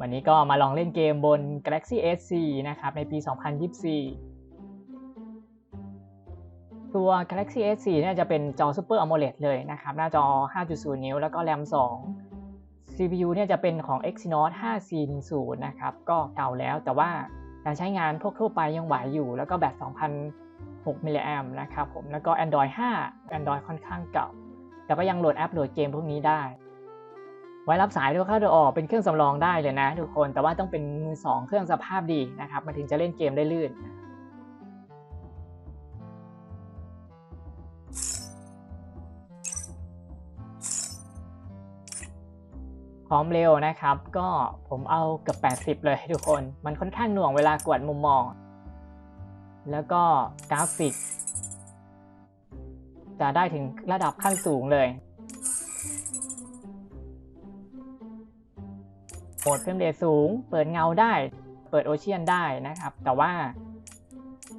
วันนี้ก็มาลองเล่นเกมบน Galaxy S4 นะครับ ในปี 2024 ตัว Galaxy S4 เนี่ยจะเป็นจอ Super AMOLED เลยนะครับ หน้าจอ 5.0 นิ้ว แล้วก็แรม 2 CPU เนี่ยจะเป็นของ Exynos 5410 นะครับ ก็เก่าแล้วแต่ว่าการใช้งานพวกทั่วไปยังไหวอยู่ แล้วก็แบต 2,006มิลลิแอมนะครับผม แล้วก็ Android 5 Android ค่อนข้างเก่า แต่ก็ยังโหลดแอปโหลดเกมพวกนี้ได้ ไว้รับสายด้วยเข้าดยออกเป็นเครื่องสำรองได้เลยนะ ทุกคนแต่ว่าต้องเป็นมือสองเครื่องสภาพดีนะครับมันถึงจะเล่นเกมได้ลื่นพร้อมเร็วนะครับ ก็ผมเอาเกือบ80 เลยทุกคน มันค่อนข้างหน่วงเวลากวดมุมมอง แล้วก็กราฟิก จะได้ถึงระดับขั้นสูงเลย โหมดเฟรมเรทสูง เปิดเงาได้ เปิดโอเชียนได้นะครับ แต่ว่า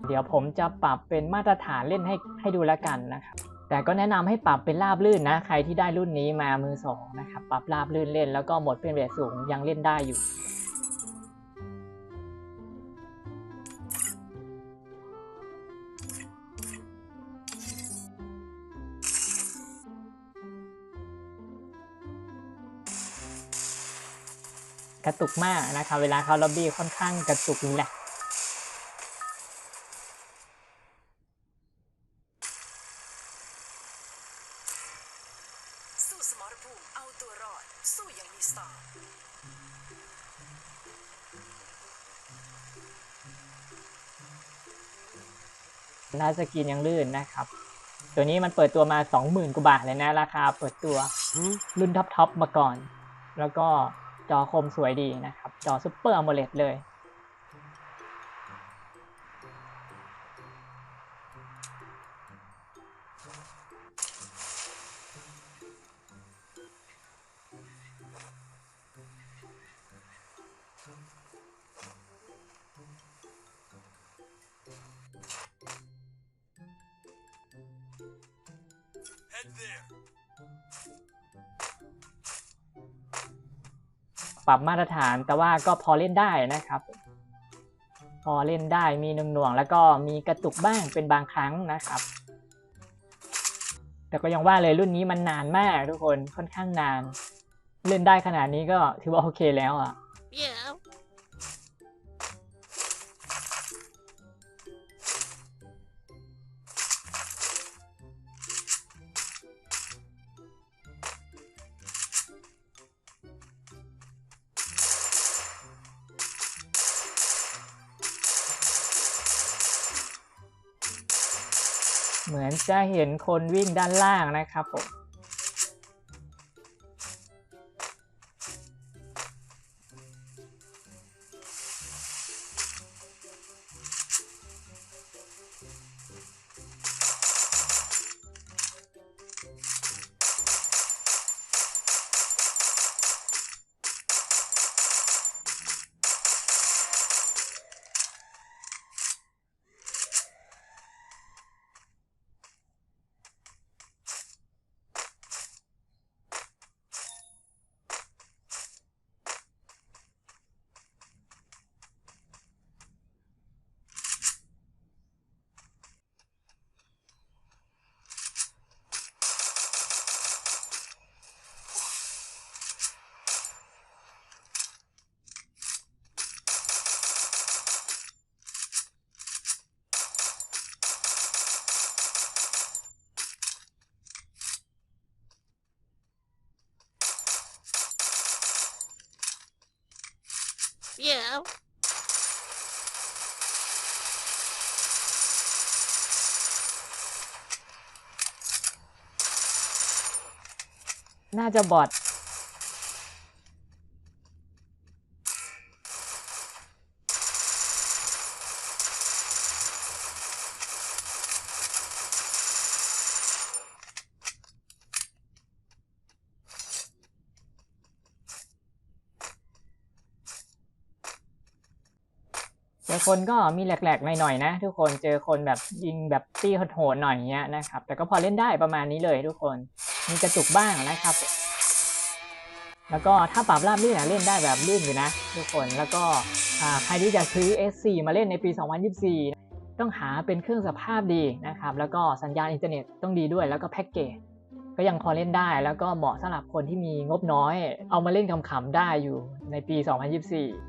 เดี๋ยวผมจะปรับเป็นมาตรฐานเล่นให้ให้ดูแล้วกันนะครับ แต่ก็แนะนำให้ปรับเป็นราบลื่นนะ ใครที่ได้รุ่นนี้มามือสองนะครับ ปรับราบลื่นเล่น แล้วก็โหมดเฟรมเรทสูงยังเล่นได้อยู่ กระตุกมากนะครับ เวลาเข้าล็อบบี้ค่อนข้างกระตุกแหละสู้สมรภูมิเอาตัวรอดสู้อย่างมีสไตล์หน้าสกรีนยังลื่นนะครับ ตัวนี้มันเปิดตัวมา 20,000กว่าบาทเลยนะ ราคาเปิดตัวรุ่นท็อปๆมาก่อน แล้วก็ จอคมสวยดีนะครับ จอซูเปอร์ AMOLED เลย ปรับมาตรฐานแต่ว่าก็พอเล่นได้นะครับ พอเล่นได้มีหน่วงๆแล้วก็มีกระตุกบ้างเป็นบางครั้งนะครับ แต่ก็ยังว่าเลยรุ่นนี้มันนานมากทุกคนค่อนข้างนาน เล่นได้ขนาดนี้ก็ถือว่าโอเคแล้วอะ Yeah. เหมือนจะเห็นคนวิ่งด้านล่างนะครับผม Yeah. น่าจะบอด เจอคนก็มีแหลกๆหน่อยๆนะ ทุกคนเจอคนแบบยิงแบบตี้โหดๆหน่อยเงี้ยนะครับ แต่ก็พอเล่นได้ประมาณนี้เลยทุกคนมีกระตุกบ้างนะครับ แล้วก็ถ้าปรับราบลื่นอะเล่นได้แบบลื่นอยู่นะ ทุกคนแล้วก็ใครที่จะซื้อ S4 มาเล่นในปี 2024 ต้องหาเป็นเครื่องสภาพดีนะครับ แล้วก็สัญญาณอินเทอร์เน็ตต้องดีด้วยแล้วก็แพ็กเกจก็ยังพอเล่นได้แล้วก็เหมาะสำหรับคนที่มีงบน้อย เอามาเล่นขำๆได้อยู่ในปี 2024